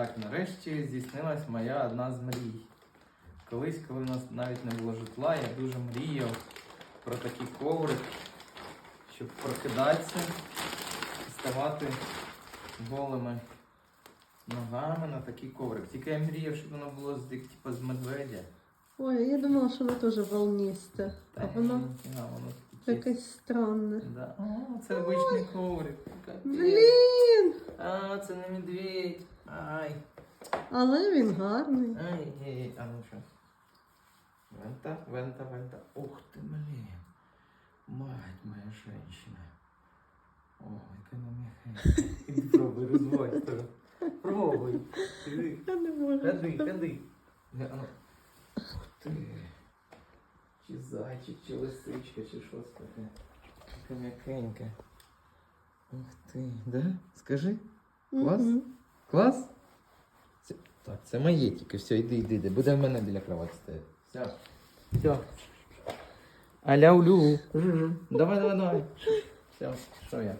Так, нарешті здійснилась моя одна з мрій. Колись, коли у нас навіть не було житла, я дуже мріяв про такий коврик, щоб прокидатися і ставати голими ногами на такий коврик. Тільки я мріяв, щоб воно було з, як, типу, з медведя. Ой, я думала, що воно теж волнисте. А воно ніфіга, воно таке. якесь странне. Да. О, це обичний коврик. Блін! Це не медведь. Ай. Але він гарний. Ай, ай, ай, а ну що? Вента, вента, вента. Ух ты, блин. Мать моя женщина. Вона м'яка. Іди пробуй, розводь тебе. Пробуй. Іди. Я не можу. Ходи, ходи. Ну. Ух ти. Чи зайчик, чи лисичка, чи що це таке. Така м'якенька. Ух ти, да? Скажи. Клас? Клас? Це, так, це моє тільки. Все, йди, йди, йди. Буде в мене біля кровати стояти. Все. Все. Аля улю. Давай, давай, давай. Все, що я?